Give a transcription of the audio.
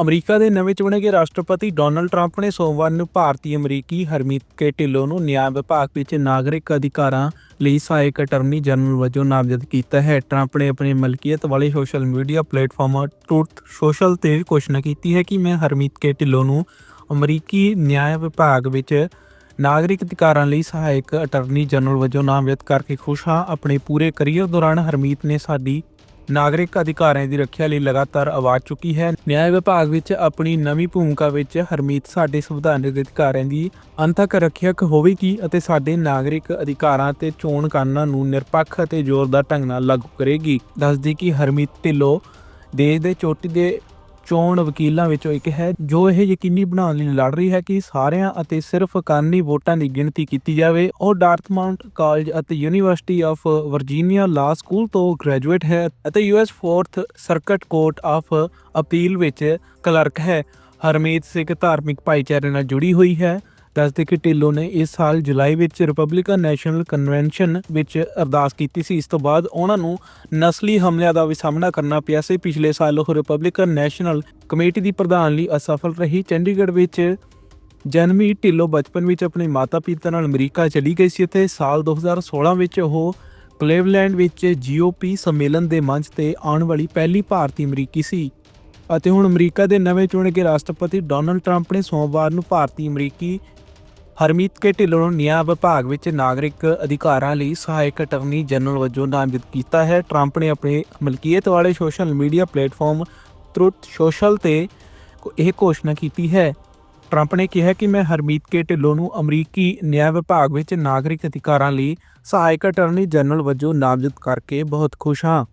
America ਦੇ ਨਵੇਂ ਚੁਣੇ ਗਏ ਰਾਸ਼ਟਰਪਤੀ ਡੋਨਲਡ ਟਰੰਪ ਨੇ ਸੋਮਵਾਰ ਨੂੰ ਭਾਰਤੀ ਅਮਰੀਕੀ ਹਰਮੀਤ ਕੇ ਢਿੱਲੋਂ ਨੂੰ ਨਿਆਂ ਵਿਭਾਗ ਵਿੱਚ ਨਾਗਰਿਕ ਅਧਿਕਾਰਾਂ ਲਈ ਸਹਾਇਕ ਅਟਾਰਨੀ ਜਨਰਲ ਵਜੋਂ ਨਾਮਜ਼ਦ ਕੀਤਾ ਹੈ। ਟਰੰਪ ਨੇ ਆਪਣੀ ਮਲਕੀਅਤ ਵਾਲੇ social media platform truth social ਤੇ ਘੋਸ਼ਣਾ ਕੀਤੀ ਹੈ ਕਿ ਮੈਂ ਹਰਮੀਤ ਕੇ ਢਿੱਲੋਂ ਨੂੰ ਅਮਰੀਕੀ ਨਿਆਂ ਵਿਭਾਗ ਵਿੱਚ ਨਾਗਰਿਕ ਅਧਿਕਾਰਾਂ ਲਈ ਸਹਾਇਕ ਅਟਾਰਨੀ ਜਨਰਲ ਵਜੋਂ ਨਾਮਜ਼ਦ ਕਰਕੇ ਖੁਸ਼ ਹਾਂ। ਆਪਣੇ ਪੂਰੇ ਕਰੀਅਰ ਦੌਰਾਨ ਹਰਮੀਤ ਨੇ ਸਾਡੀ ਨਾਗਰਿਕ ਅਧਿਕਾਰਾਂ ਦੀ ਰੱਖਿਆ ਲਈ ਲਗਾਤਾਰ ਆਵਾਜ਼ ਚੁੱਕੀ ਹੈ। ਨਿਆਂ ਵਿਭਾਗ ਵਿੱਚ ਆਪਣੀ ਨਵੀਂ ਭੂਮਿਕਾ ਵਿੱਚ ਹਰਮੀਤ ਸਾਡੇ ਸੰਵਿਧਾਨਕ ਅਧਿਕਾਰਾਂ ਦੀ ਅੰਤਕ ਰੱਖਿਅਕ ਹੋਵੇਗੀ ਅਤੇ ਸਾਡੇ ਨਾਗਰਿਕ ਅਧਿਕਾਰਾਂ ਤੇ ਚੋਣ ਕਾਨੂੰਨਾਂ ਨੂੰ ਨਿਰਪੱਖ ਅਤੇ ਜ਼ੋਰਦਾਰ ਢੰਗ ਨਾਲ ਲਾਗੂ ਕਰੇਗੀ। ਦੱਸਦੀ ਕਿ ਹਰਮੀਤ ਢਿੱਲੋਂ ਦੇਸ਼ ਦੇ ਚੋਟੀ ਦੇ ਚੋਣ ਵਕੀਲਾਂ ਵਿੱਚੋਂ ਇੱਕ ਹੈ, ਜੋ ਇਹ ਯਕੀਨੀ ਬਣਾਉਣ ਲਈ ਲੜ ਰਹੀ ਹੈ ਕਿ ਸਾਰਿਆਂ ਅਤੇ ਸਿਰਫ ਕਾਨੂੰਨੀ ਵੋਟਾਂ ਦੀ ਗਿਣਤੀ ਕੀਤੀ ਜਾਵੇ। ਉਹ ਡਾਰਥਮਾਊਂਟ ਕਾਲਜ ਅਤੇ university of Virginia law school ਤੋਂ ਗ੍ਰੈਜੂਏਟ ਹੈ ਅਤੇ US 4th circuit court of appeal ਵਿੱਚ ਕਲਰਕ ਹੈ। ਹਰਮੀਤ ਸਿੰਘ ਧਾਰਮਿਕ ਭਾਈਚਾਰੇ ਨਾਲ ਜੁੜੀ ਹੋਈ ਹੈ। ਦੱਸਦੇ ਕਿ ਢਿੱਲੋਂ ਨੇ ਇਸ ਸਾਲ ਜੁਲਾਈ ਵਿੱਚ ਰਿਪਬਲਿਕਨ ਨੈਸ਼ਨਲ ਕਨਵੈਨਸ਼ਨ ਵਿੱਚ ਅਰਦਾਸ ਕੀਤੀ ਸੀ। ਇਸ ਤੋਂ ਬਾਅਦ ਉਹਨਾਂ ਨੂੰ ਨਸਲੀ ਹਮਲਿਆਂ ਦਾ ਵੀ ਸਾਹਮਣਾ ਕਰਨਾ ਪਿਆ ਸੀ। ਪਿਛਲੇ ਸਾਲ ਉਹ ਰਿਪਬਲਿਕਨ ਨੈਸ਼ਨਲ ਕਮੇਟੀ ਦੀ ਪ੍ਰਧਾਨ ਲਈ ਅਸਫਲ ਰਹੀ। ਚੰਡੀਗੜ੍ਹ ਵਿੱਚ ਜਨਮੀ ਢਿੱਲੋਂ ਬਚਪਨ ਵਿੱਚ ਆਪਣੇ ਮਾਤਾ-ਪਿਤਾ ਨਾਲ ਅਮਰੀਕਾ ਚਲੀ ਗਈ ਸੀ ਅਤੇ ਸਾਲ 2016 ਵਿੱਚ ਉਹ ਕਲੇਵਲੈਂਡ ਵਿੱਚ ਜੀਓਪੀ ਸੰਮੇਲਨ ਦੇ ਮੰਚ ਤੇ ਆਉਣ ਵਾਲੀ ਪਹਿਲੀ ਭਾਰਤੀ ਅਮਰੀਕੀ ਸੀ। ਅਤੇ ਹੁਣ ਅਮਰੀਕਾ ਦੇ ਨਵੇਂ ਚੁਣੇ ਗਏ ਰਾਸ਼ਟਰਪਤੀ ਡੋਨਲਡ ਟਰੰਪ ਨੇ ਸੋਮਵਾਰ ਨੂੰ ਭਾਰਤੀ ਅਮਰੀਕੀ ਹਰਮੀਤ ਕੇ ਢਿੱਲੋਂ ਨੂੰ ਨਿਆਂ ਵਿਭਾਗ ਵਿੱਚ ਨਾਗਰਿਕ ਅਧਿਕਾਰਾਂ ਲਈ ਸਹਾਇਕ ਅਟਰਨੀ ਜਨਰਲ ਵਜੋਂ ਨਾਮਜ਼ਦ ਕੀਤਾ ਹੈ। ਟਰੰਪ ਨੇ ਆਪਣੇ ਮਲਕੀਅਤ ਵਾਲੇ social media platform truth social ਤੇ ਇਹ ਘੋਸ਼ਣਾ ਕੀਤੀ ਹੈ। ਟਰੰਪ ਨੇ ਕਿਹਾ ਕਿ ਮੈਂ ਹਰਮੀਤ ਕੇ ਢਿੱਲੋਂ ਨੂੰ ਅਮਰੀਕੀ ਨਿਆਂ ਵਿਭਾਗ ਵਿੱਚ ਨਾਗਰਿਕ ਅਧਿਕਾਰਾਂ ਲਈ ਸਹਾਇਕ ਅਟਰਨੀ ਜਨਰਲ ਵਜੋਂ ਨਾਮਜ਼ਦ ਕਰਕੇ ਬਹੁਤ ਖੁਸ਼ ਹਾਂ।